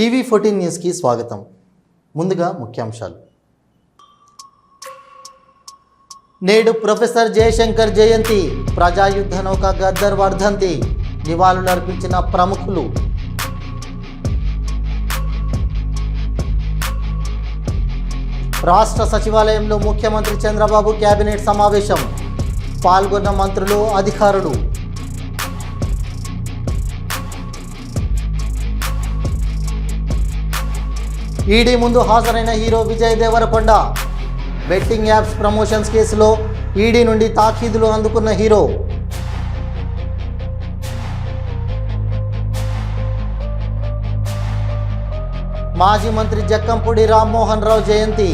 TV fourteen న్యూస్కి స్వాగతం. ముందుగా ముఖ్యాంశాలు. నేడు ప్రొఫెసర్ జయశంకర్ జయంతి ప్రజాయుద్ధ నౌక గద్దర్ వర్ధంతి నివాళులర్పించిన ప్రముఖులు. రాష్ట్ర సచివాలయంలో ముఖ్యమంత్రి చంద్రబాబు కేబినెట్ సమావేశం. పాల్గొన్న మంత్రులు అధికారులు. ఈడీ ముందు హాజరైన hero Vijay Devarakonda. Betting apps promotions కేసులో ఈడీ నుండి తాఖీదులు అందుకున్న హీరో. మాజీ మంత్రి జక్కంపూడి రామ్మోహన్ రావు జయంతి.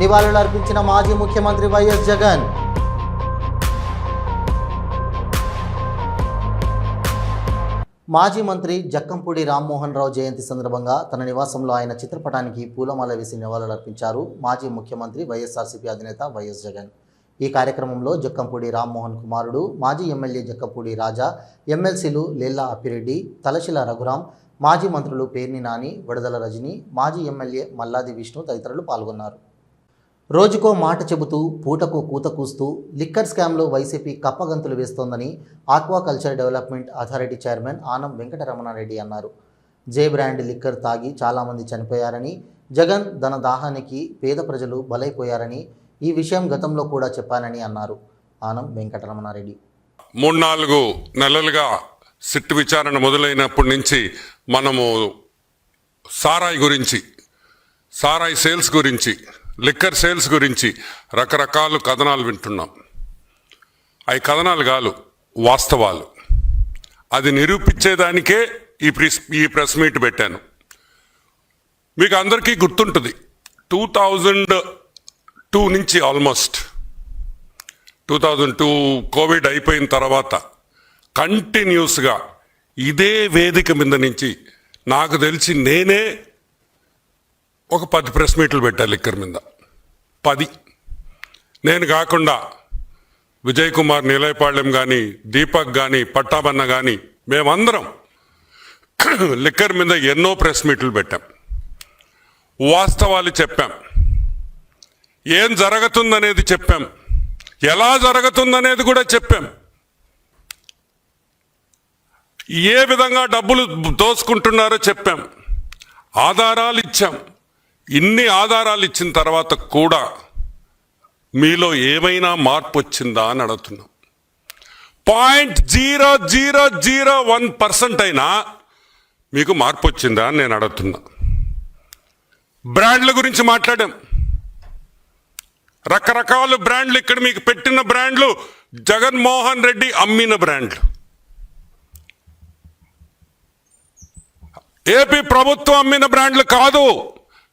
నివాళులర్పించిన మాజీ ముఖ్యమంత్రి వైఎస్ జగన్. మాజీ మంత్రి జక్కంపూడి రామ్మోహన్ రావు జయంతి సందర్భంగా తన నివాసంలో ఆయన చిత్రపటానికి పూలమాల వేసి నివాళులర్పించారు మాజీ ముఖ్యమంత్రి వైఎస్ఆర్సీపీ అధినేత వైఎస్ జగన్. ఈ కార్యక్రమంలో జక్కంపూడి రామ్మోహన్ కుమారుడు మాజీ ఎమ్మెల్యే జక్కంపూడి రాజా ఎమ్మెల్సీలు లేల్లా అప్పిరెడ్డి తలశిల రఘురాం మాజీ మంత్రులు పేర్ని నాని వడదల రజని మాజీ ఎమ్మెల్యే మల్లాది విష్ణు తదితరులు పాల్గొన్నారు. రోజుకో మాట చెబుతూ పూటకు కూత కూస్తూ లిక్కర్ స్కామ్లో వైసీపీ కప్పగంతులు వేస్తోందని aquaculture development authority chairman Anam Venkataramana Reddy అన్నారు. జే బ్రాండ్ లిక్కర్ తాగి చాలామంది చనిపోయారని జగన్ ధన దాహానికి పేద ప్రజలు బలైపోయారని ఈ విషయం గతంలో కూడా చెప్పానని అన్నారు ఆనం వెంకటరమణారెడ్డి. మూడు నాలుగు నెలలుగా సిట్ విచారణ మొదలైనప్పటి నుంచి మనము సారాయి గురించి సారాయి సేల్స్ గురించి లిక్కర్ సేల్స్ గురించి రకరకాల కథనాలు వింటున్నాం. అవి కథనాలు కాదు వాస్తవాలు. అది నిరూపించేదానికే ఈ ప్రెస్ ఈ ప్రెస్ మీట్ పెట్టాను. మీకు అందరికీ గుర్తుంటుంది టూ థౌజండ్ టూ నుంచి almost two thousand two covid అయిపోయిన తర్వాత కంటిన్యూస్గా ఇదే వేదిక మీద నుంచి నాకు తెలిసి నేనే ఒక పది ప్రెస్ మీట్లు పెట్టాలి లిక్కర్ మీద. పది. నేను కాకుండా విజయ్ కుమార్ నిలయపాళ్యం కానీ దీపక్ కానీ పట్టాబన్న కానీ మేమందరం లిక్కర్ మీద ఎన్నో ప్రెస్ మీట్లు పెట్టాం. వాస్తవాలు చెప్పాం. ఏం జరుగుతుందనేది చెప్పాం. ఎలా జరుగుతుందనేది కూడా చెప్పాం. ఏ విధంగా డబ్బులు దోసుకుంటున్నారో చెప్పాం. ఆధారాలు ఇచ్చాం. ఇన్ని ఆధారాలు ఇచ్చిన తర్వాత కూడా మీలో ఏమైనా మార్పు వచ్చిందా అని అడుగుతున్నాం. Point zero zero zero one percent అయినా మీకు మార్పు వచ్చిందా అని నేను అడుగుతున్నా. బ్రాండ్ల గురించి మాట్లాడాం. రకరకాల బ్రాండ్లు ఇక్కడ మీకు పెట్టిన బ్రాండ్లు జగన్మోహన్ రెడ్డి అమ్మిన బ్రాండ్లు. ఏపీ ప్రభుత్వం అమ్మిన బ్రాండ్లు కాదు.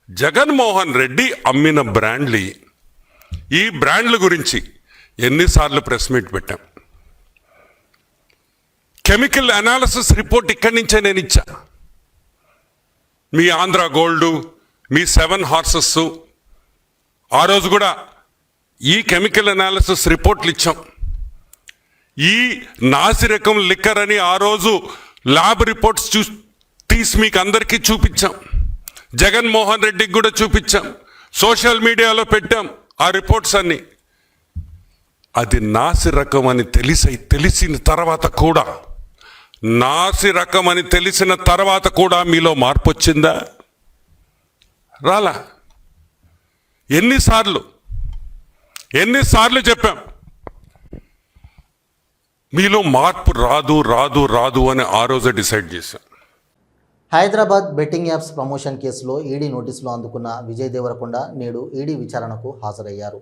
జగన్మోహన్ రెడ్డి అమ్మిన బ్రాండ్లు ఈ బ్రాండ్ల గురించి ఎన్నిసార్లు ప్రెస్ మీట్ పెట్టాం. కెమికల్ అనాలిసిస్ రిపోర్ట్ ఇక్కడి నుంచే నేను ఇచ్చా. మీ ఆంధ్ర గోల్డు మీ సెవెన్ హార్సెస్ ఆ రోజు కూడా ఈ కెమికల్ అనాలిసిస్ రిపోర్ట్లు ఇచ్చాం. ఈ నాసిరకం లిక్కర్ అని ఆ రోజు ల్యాబ్ రిపోర్ట్స్ చూ తీసి మీకు అందరికీ చూపించాం. జగన్మోహన్ రెడ్డికి కూడా చూపించాం. సోషల్ మీడియాలో పెట్టాం ఆ రిపోర్ట్స్ అన్నీ. అది నాసి రకం అని తెలిసి తెలిసిన తర్వాత కూడా నాసి రకం అని తెలిసిన తర్వాత కూడా మీలో మార్పు వచ్చిందా? రాలా. ఎన్నిసార్లు? ఎన్నిసార్లు చెప్పాం. మీలో మార్పు రాదు రాదు రాదు అని ఆ రోజే డిసైడ్ చేశాం. హైదరాబాద్ బెట్టింగ్ యాప్స్ ప్రమోషన్ కేసులో ఈడీ నోటీసులు అందుకున్న విజయ్ దేవరకొండ నేడు ఈడీ విచారణకు హాజరయ్యారు.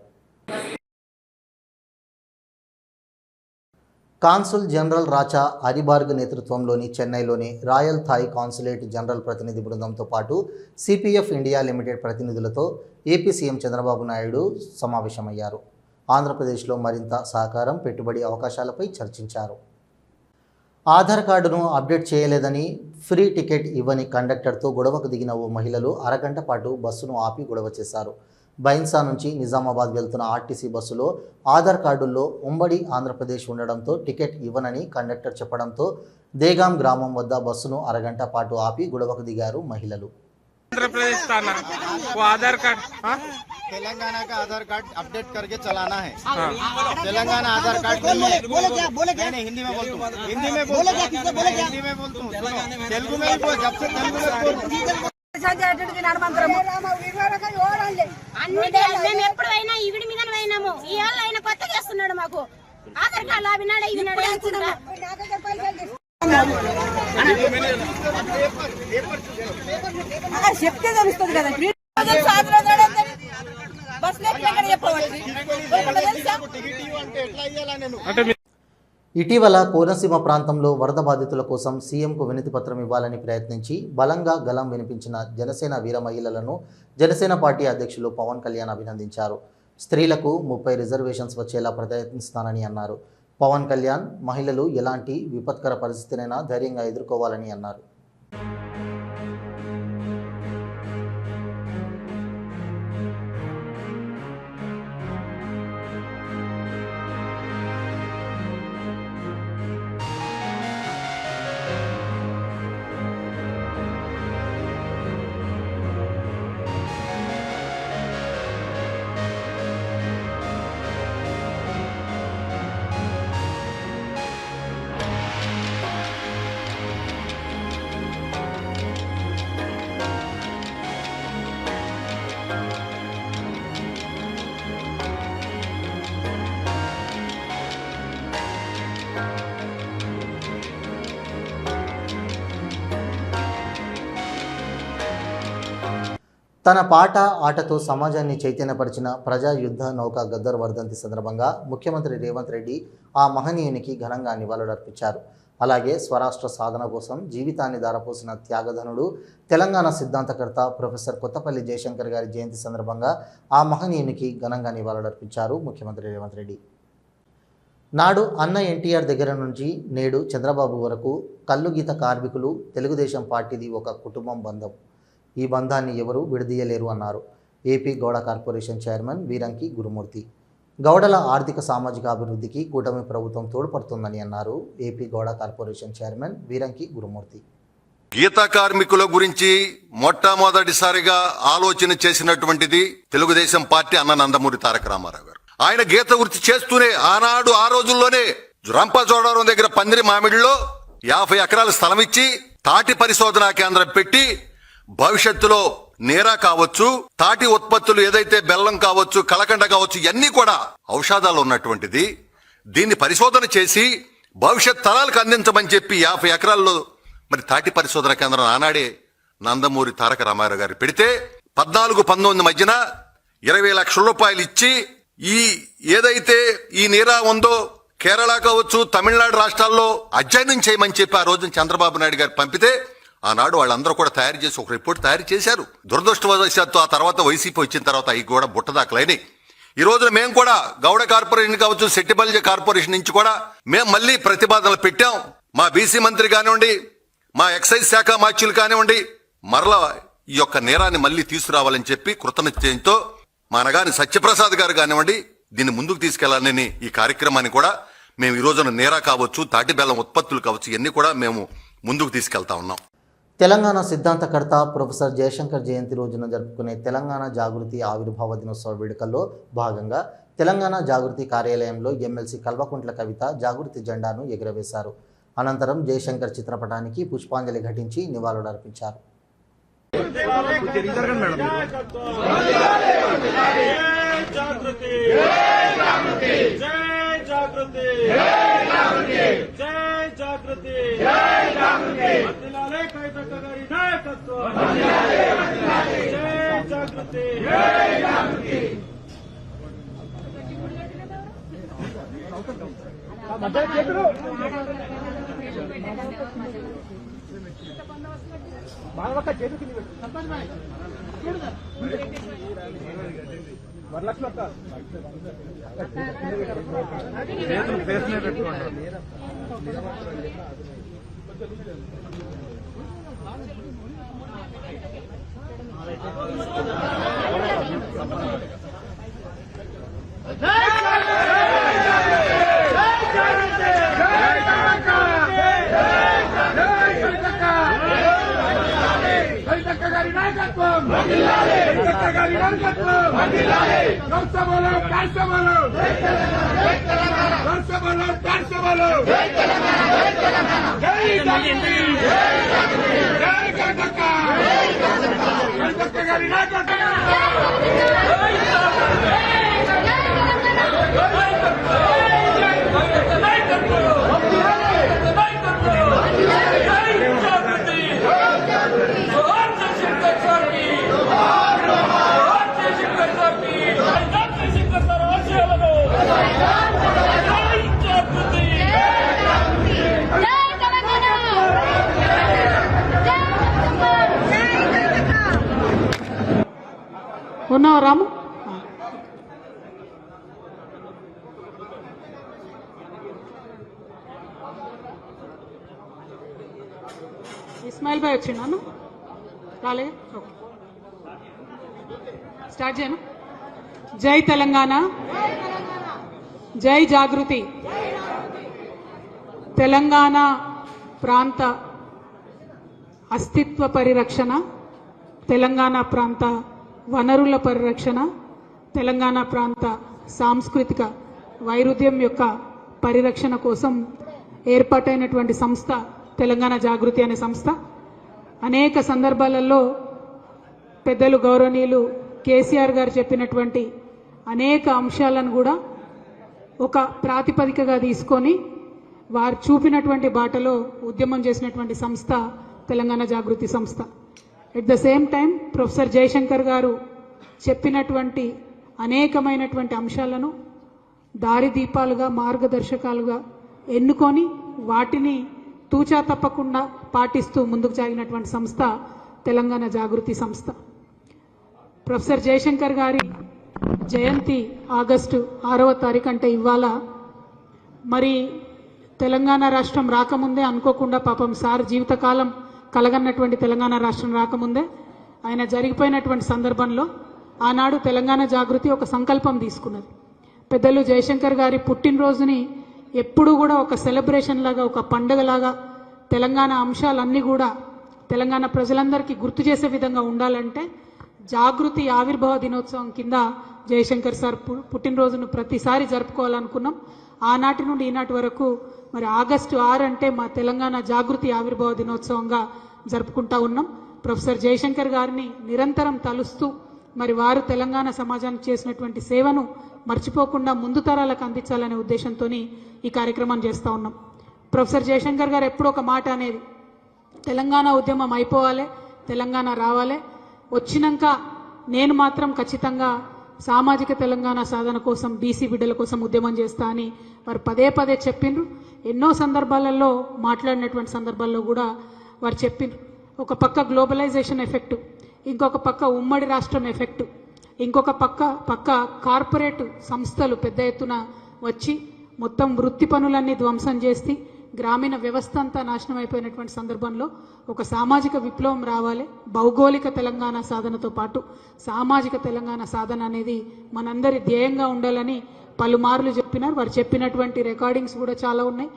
కాన్సుల్ జనరల్ రాచా అరిబార్గ్ నేతృత్వంలోని చెన్నైలోని రాయల్ థాయ్ కాన్సులేట్ జనరల్ ప్రతినిధి బృందంతో పాటు సిపిఎఫ్ ఇండియా లిమిటెడ్ ప్రతినిధులతో ఏపీ సీఎం చంద్రబాబు నాయుడు సమావేశమయ్యారు. ఆంధ్రప్రదేశ్లో మరింత సహకారం పెట్టుబడి అవకాశాలపై చర్చించారు. ఆధార్ కార్డును అప్డేట్ చేయలేదని ఫ్రీ టికెట్ ఇవ్వని కండక్టర్తో గొడవకు దిగిన ఓ మహిళలు అరగంట పాటు బస్సును ఆపి గొడవ చేశారు. బైన్సా నుంచి నిజామాబాద్ వెళ్తున్న ఆర్టీసీ బస్సులో ఆధార్ కార్డుల్లో ఉమ్మడి ఆంధ్రప్రదేశ్ ఉండడంతో టికెట్ ఇవ్వనని కండక్టర్ చెప్పడంతో దేగాం గ్రామం వద్ద బస్సును అరగంట పాటు ఆపి గొడవకు దిగారు మహిళలు. आंध्र प्रदेश का ना वो आधार कार्ड हाँ तेलंगाना का आधार कार्ड अपडेट करके चलाना है तेलंगाना आधार कार्ड नहीं है बोले क्या बोले क्या नहीं हिंदी में बोलता हूँ हिंदी में बोले क्या किससे बोले क्या हिंदी में बोलता हूँ सुनो, तेलुगु में ही बोल जब से तेलुगु में बोल అన్ని మేము ఎప్పుడు అయినా ఈవిడి మీద పోయినాము ఈ ఏళ్ళు ఆయన కొత్తగా వేస్తున్నాడు మాకు ఆధార్ కార్డు అవినాడు ఇవినాడు నేను? అంటే మీ- ఇటీవల కోనసీమ ప్రాంతంలో వరద బాధితుల కోసం సీఎంకు వినతి పత్రం ఇవ్వాలని ప్రయత్నించి బలంగా గలం వినిపించిన జనసేన వీర మహిళలను జనసేన పార్టీ అధ్యక్షులు పవన్ కళ్యాణ్ అభినందించారు. స్త్రీలకు ముప్పై రిజర్వేషన్స్ వచ్చేలా ప్రయత్నిస్తానని అన్నారు. పవన్ కళ్యాణ్ మహిళలు ఎలాంటి విపత్కర పరిస్థితినైనా ధైర్యంగా ఎదుర్కోవాలని అన్నారు. తన పాట ఆటతో సమాజాన్ని చైతన్యపరిచిన ప్రజా యుద్ధ నౌక గద్దర్ వర్ధంతి సందర్భంగా ముఖ్యమంత్రి రేవంత్ రెడ్డి ఆ మహనీయునికి ఘనంగా నివాళులర్పించారు. అలాగే స్వరాష్ట్ర సాధన కోసం జీవితాన్ని దారపోసిన త్యాగధనుడు తెలంగాణ సిద్ధాంతకర్త ప్రొఫెసర్ కొత్తపల్లి జయశంకర్ గారి జయంతి సందర్భంగా ఆ మహనీయునికి ఘనంగా నివాళులర్పించారు ముఖ్యమంత్రి రేవంత్ రెడ్డి. నాడు అన్న ఎన్టీఆర్ దగ్గర నుంచి నేడు చంద్రబాబు వరకు కల్లుగీత కార్మికులు తెలుగుదేశం పార్టీది ఒక కుటుంబం బంధం. ఈ బంధాన్ని ఎవరూ విడదీయలేరు అన్నారు. AP Gouda corporation chairman Veeranki Gurumurthy. గౌడల ఆర్థిక సామాజిక అభివృద్ధికి కూటమి ప్రభుత్వం తోడ్పడుతుందని అన్నారు AP Gouda corporation chairman Veeranki Gurumurthy. గీత కార్మికుల గురించి మొట్టమొదటిసారిగా ఆలోచన చేసినటువంటిది తెలుగుదేశం పార్టీ అన్న నందమూరి తారక రామారావు గారు. ఆయన గీత వృత్తి చేస్తూనే ఆనాడు ఆ రోజుల్లోనే రంపచోడవరం దగ్గర పందిరి మామిడిలో యాభై ఎకరాల స్థలం ఇచ్చి తాటి పరిశోధనా కేంద్రం పెట్టి భవిష్యత్తులో నేరా కావచ్చు తాటి ఉత్పత్తులు ఏదైతే బెల్లం కావచ్చు కలకండ కావచ్చు ఇవన్నీ కూడా ఔషధాలు ఉన్నటువంటిది. దీన్ని పరిశోధన చేసి భవిష్యత్ తరాలకు అందించమని చెప్పి యాభై ఎకరాల్లో మరి తాటి పరిశోధన కేంద్రం ఆనాడే నందమూరి తారక రామారావు గారు పెడితే పద్నాలుగు పంతొమ్మిది మధ్యన ఇరవై లక్షల రూపాయలు ఇచ్చి ఈ ఏదైతే ఈ నీరా ఉందో కేరళ కావచ్చు తమిళనాడు రాష్ట్రాల్లో అధ్యయనం చేయమని చెప్పి ఆ రోజున చంద్రబాబు నాయుడు గారు పంపితే ఆనాడు వాళ్ళందరూ కూడా తయారు చేసి ఒక రిపోర్ట్ తయారు చేశారు. దురదృష్టవశాత్తు ఆ తర్వాత వైసీపీ వచ్చిన తర్వాత అవి కూడా బుట్టదాఖలైనవి ఈ రోజున మేము కూడా గౌడ కార్పొరేషన్ కావచ్చు సెట్టిబల్జ కార్పొరేషన్ నుంచి కూడా మేము మళ్ళీ ప్రతిపాదనలు పెట్టాం. మా బీసీ మంత్రి కానివ్వండి మా ఎక్సైజ్ శాఖ మాచ్యులు కానివ్వండి మరలా ఈ యొక్క నేరాన్ని మళ్ళీ తీసుకురావాలని చెప్పి కృతనిశ్చయంతో మా అనగాని సత్యప్రసాద్ గారు కానివ్వండి దీన్ని ముందుకు తీసుకెళ్ళాలని ఈ కార్యక్రమాన్ని కూడా మేము ఈ రోజున నేరా కావచ్చు తాటి బెల్లం ఉత్పత్తులు కావచ్చు ఇవన్నీ కూడా మేము ముందుకు తీసుకెళ్తా ఉన్నాం. తెలంగాణ సిద్ధాంతకర్త ప్రొఫెసర్ జయశంకర్ జయంతి రోజున జరుపుకునే తెలంగాణ జాగృతి ఆవిర్భావ దినోత్సవ వేడుకల్లో భాగంగా తెలంగాణ జాగృతి కార్యాలయంలో ఎమ్మెల్సీ కల్వకుంట్ల కవిత జాగృతి జెండాను ఎగురవేశారు. అనంతరం జయశంకర్ చిత్రపటానికి పుష్పాంజలి ఘటించి నివాళులర్పించారు. జాగృతి. ಜಾಗೃತಿ ಮದ್ದಿಲಾಲೆ ಕೈತಕ್ಕಗರಿ ನಾಯಕತ್ವ ಜಯ ಜಾಗೃತಿ మానవక్క చేతుకి వరలక్ష్మి అక్క చేతులు ఫేస్ మీద పెట్టుకోండి Thank you. గారి నాయకత్వం గారి నాయకత్వం. లోక్సభలో రాజ్యసభలో. లోక్సభలో రాజ్యసభలో. జై జాగృతి జై కనక కనక గారి నాయకత్వం జై ఉన్నావు రాము? ఇస్మాయిల్ భాయ్ వచ్చిండా రాలే ఓకే. స్టార్ట్ చేయను? జై తెలంగాణ. జై జాగృతి. తెలంగాణ ప్రాంత అస్తిత్వ పరిరక్షణ తెలంగాణ ప్రాంత వనరుల పరిరక్షణ తెలంగాణ ప్రాంత సాంస్కృతిక వైరుధ్యం యొక్క పరిరక్షణ కోసం ఏర్పాటైనటువంటి సంస్థ తెలంగాణ జాగృతి అనే సంస్థ. అనేక సందర్భాలలో పెద్దలు గౌరవనీయులు కేసీఆర్ గారు చెప్పినటువంటి అనేక అంశాలను కూడా ఒక ప్రాతిపదికగా తీసుకొని వారు చూపినటువంటి బాటలో ఉద్యమం చేసినటువంటి సంస్థ తెలంగాణ జాగృతి సంస్థ. At the same time professor Jayashankar గారు చెప్పినటువంటి అనేకమైనటువంటి అంశాలను దారిదీపాలుగా మార్గదర్శకాలుగా ఎన్నుకొని వాటిని తూచా తప్పకుండా పాటిస్తూ ముందుకు సాగినటువంటి సంస్థ తెలంగాణ జాగృతి సంస్థ. ప్రొఫెసర్ జయశంకర్ గారి జయంతి ఆగస్టు ఆరవ తారీఖు అంటే ఇవాళ మరి తెలంగాణ రాష్ట్రం రాకముందే అనుకోకుండా పాపం సార్ జీవితకాలం కలగన్నటువంటి తెలంగాణ రాష్ట్రం రాకముందే ఆయన జరిగిపోయినటువంటి సందర్భంలో ఆనాడు తెలంగాణ జాగృతి ఒక సంకల్పం తీసుకున్నది. పెద్దలు జయశంకర్ గారి పుట్టినరోజుని ఎప్పుడూ కూడా ఒక సెలబ్రేషన్ లాగా ఒక పండగలాగా తెలంగాణ అంశాలన్నీ కూడా తెలంగాణ ప్రజలందరికీ గుర్తు చేసే విధంగా ఉండాలంటే జాగృతి ఆవిర్భావ దినోత్సవం కింద జయశంకర్ సార్ పుట్టినరోజును ప్రతిసారి జరుపుకోవాలనుకున్నాం. ఆనాటి నుండి ఈనాటి వరకు మరి ఆగస్టు ఆరు అంటే మా తెలంగాణ జాగృతి ఆవిర్భావ దినోత్సవంగా జరుపుకుంటా ఉన్నాం. ప్రొఫెసర్ జయశంకర్ గారిని నిరంతరం తలుస్తూ మరి వారు తెలంగాణ సమాజానికి చేసినటువంటి సేవను మర్చిపోకుండా ముందు తరాలకు అందించాలనే ఉద్దేశంతో ఈ కార్యక్రమాన్ని చేస్తూ ఉన్నాం. ప్రొఫెసర్ జయశంకర్ గారు ఎప్పుడు ఒక మాట అనేది తెలంగాణ ఉద్యమం అయిపోవాలి తెలంగాణ రావాలి వచ్చినాక నేను మాత్రం ఖచ్చితంగా సామాజిక తెలంగాణ సాధన కోసం బీసీ బిడ్డల కోసం ఉద్యమం చేస్తా అని వారు పదే పదే చెప్పిండ్రు. ఎన్నో సందర్భాలలో మాట్లాడినటువంటి సందర్భాల్లో కూడా వారు చెప్పిండ్రు. ఒక పక్క గ్లోబలైజేషన్ ఎఫెక్ట్ ఇంకొక పక్క ఉమ్మడి రాష్ట్రం ఎఫెక్ట్ ఇంకొక పక్క పక్క కార్పొరేట్ సంస్థలు పెద్ద ఎత్తున వచ్చి మొత్తం వృత్తి పనులన్నీ ధ్వంసం చేసి గ్రామీణ వ్యవస్థ అంతా నాశనం అయిపోయినటువంటి సందర్భంలో ఒక సామాజిక విప్లవం రావాలి. భౌగోళిక తెలంగాణ సాధనతో పాటు సామాజిక తెలంగాణ సాధన అనేది మనందరి ధ్యేయంగా ఉండాలని పలుమార్లు చెప్పినారు. వారు చెప్పినటువంటి రికార్డింగ్స్ కూడా చాలా ఉన్నాయి.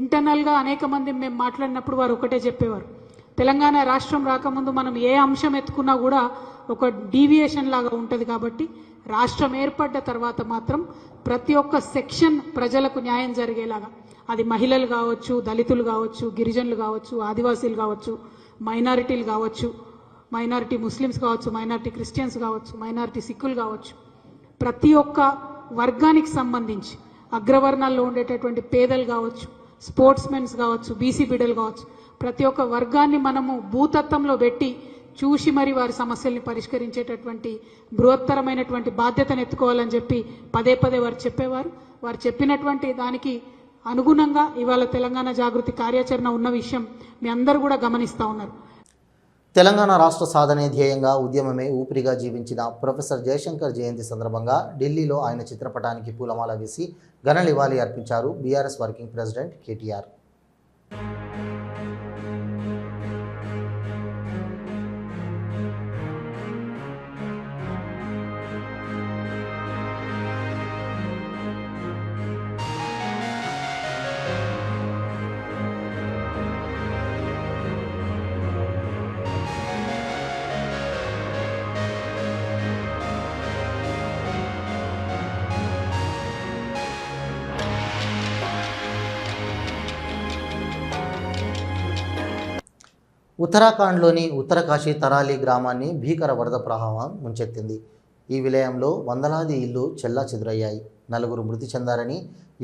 ఇంటర్నల్గా అనేక మంది మేము మాట్లాడినప్పుడు వారు ఒకటే చెప్పేవారు. తెలంగాణ రాష్ట్రం రాకముందు మనం ఏ అంశం ఎత్తుకున్నా కూడా ఒక డీవియేషన్ లాగా ఉంటుంది కాబట్టి రాష్ట్రం ఏర్పడ్డ తర్వాత మాత్రం ప్రతి ఒక్క సెక్షన్ ప్రజలకు న్యాయం జరిగేలాగా. అది మహిళలు కావచ్చు దళితులు కావచ్చు గిరిజనులు కావచ్చు ఆదివాసీలు కావచ్చు మైనారిటీలు కావచ్చు మైనారిటీ ముస్లిమ్స్ కావచ్చు మైనారిటీ క్రిస్టియన్స్ కావచ్చు మైనారిటీ సిక్కులు కావచ్చు. ప్రతి ఒక్క వర్గానికి సంబంధించి అగ్రవర్ణాల్లో ఉండేటటువంటి పేదలు కావచ్చు స్పోర్ట్స్ మెన్స్ కావచ్చు బీసీ బిడ్డలు కావచ్చు ప్రతి ఒక్క వర్గాన్ని మనము భూతత్వంలో పెట్టి చూసి మరి వారి సమస్యల్ని పరిష్కరించేటటువంటి బృహత్తరమైనటువంటి బాధ్యతను ఎత్తుకోవాలని చెప్పి పదే పదే వారు చెప్పేవారు. వారు చెప్పినటువంటి దానికి అనుగుణంగా ఇవాళ తెలంగాణ జాగృతి కార్యాచరణ ఉన్న విషయం మీ అందరూ కూడా గమనిస్తూ ఉన్నారు. తెలంగాణ రాష్ట్ర సాధనే ధ్యేయంగా ఉద్యమమే ఊపిరిగా జీవించిన ప్రొఫెసర్ జయశంకర్ జయంతి సందర్భంగా ఢిల్లీలో ఆయన చిత్రపటానికి పూలమాల వేసి ఘన నివాళి అర్పించారు బీఆర్ఎస్ వర్కింగ్ ప్రెసిడెంట్ కేటీఆర్. ఉత్తరాఖండ్లోని ఉత్తరకాశీ తరాలి గ్రామాన్ని భీకర వరద ప్రవాహం ముంచెత్తింది. ఈ విలయంలో వందలాది ఇల్లు చెల్లా చెదురయ్యాయి. నలుగురు మృతి చెందారని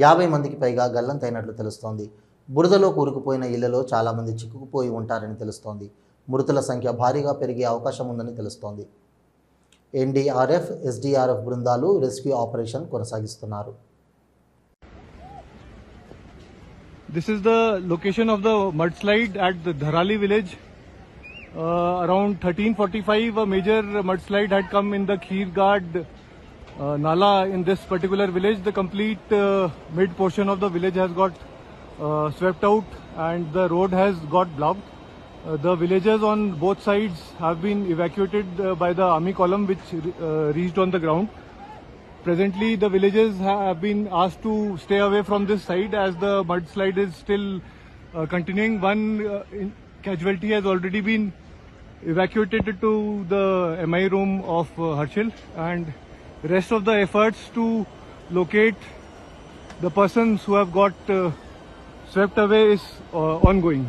యాభై మందికి పైగా గల్లంతైనట్లు తెలుస్తోంది. బురదలో కూరుకుపోయిన ఇళ్ళలో చాలామంది చిక్కుకుపోయి ఉంటారని తెలుస్తోంది. మృతుల సంఖ్య భారీగా పెరిగే అవకాశం ఉందని తెలుస్తోంది. ఎన్డీఆర్ఎఫ్ ఎస్డీఆర్ఎఫ్ బృందాలు రెస్క్యూ ఆపరేషన్ కొనసాగిస్తున్నారు. This is the location of the mudslide at the Dharali village. Uh, around 1345, a major mudslide had come in the Kheergad uh, Nala in this particular village. The complete uh, mid portion of the village has got uh, swept out and the road has got blocked. Uh, the villagers on both sides have been evacuated uh, by the army column which uh, reached on the ground. Presently, the villagers have been asked to stay away from this side as the mudslide is still uh, continuing. One uh, casualty has already been evacuated to the MI room of uh, Harshil, and rest of the efforts to locate the persons who have got uh, swept away is uh, ongoing.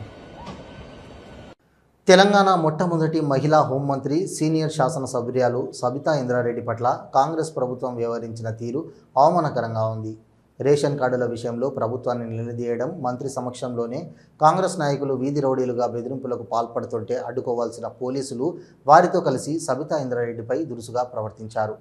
Telangana మొట్టమొదటి మహిళా హోంమంత్రి senior శాసనసభ్యురాలు సబితా ఇంద్రారెడ్డి పట్ల కాంగ్రెస్ ప్రభుత్వం వ్యవహరించిన తీరు అవమానకరంగా ఉంది రేషన్ కార్డుల విషయంలో ప్రభుత్వాన్ని నిలదీయడం మంత్రి సమక్షంలోనే కాంగ్రెస్ నాయకులు వీధి రౌడీలుగా బెదిరింపులకు పాల్పడుతుంటే అడ్డుకోవాల్సిన పోలీసులు వారితో కలిసి సబితా ఇంద్రారెడ్డిపై దురుసుగా ప్రవర్తించారు.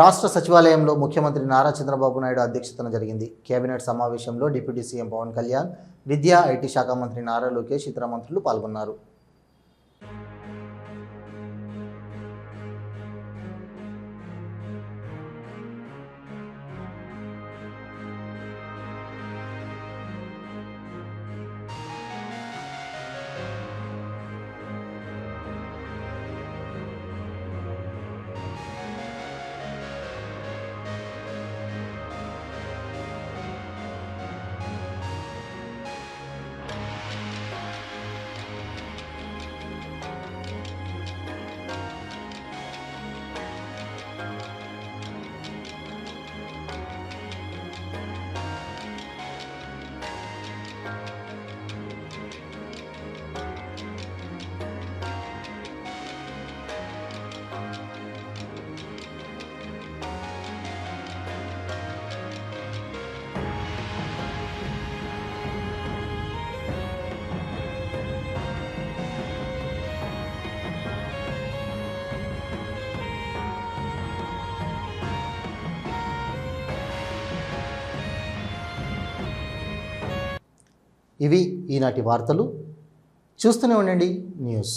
రాష్ట్ర సచివాలయంలో ముఖ్యమంత్రి నారా చంద్రబాబు నాయుడు అధ్యక్షతన జరిగింది. కేబినెట్ సమావేశంలో డిప్యూటీ సీఎం పవన్ కళ్యాణ్ విద్యా ఐటీ శాఖ మంత్రి నారా లోకేష్ ఇతర మంత్రులు పాల్గొన్నారు. ఇవి ఈనాటి వార్తలు. చూస్తూనే ఉండండి న్యూస్.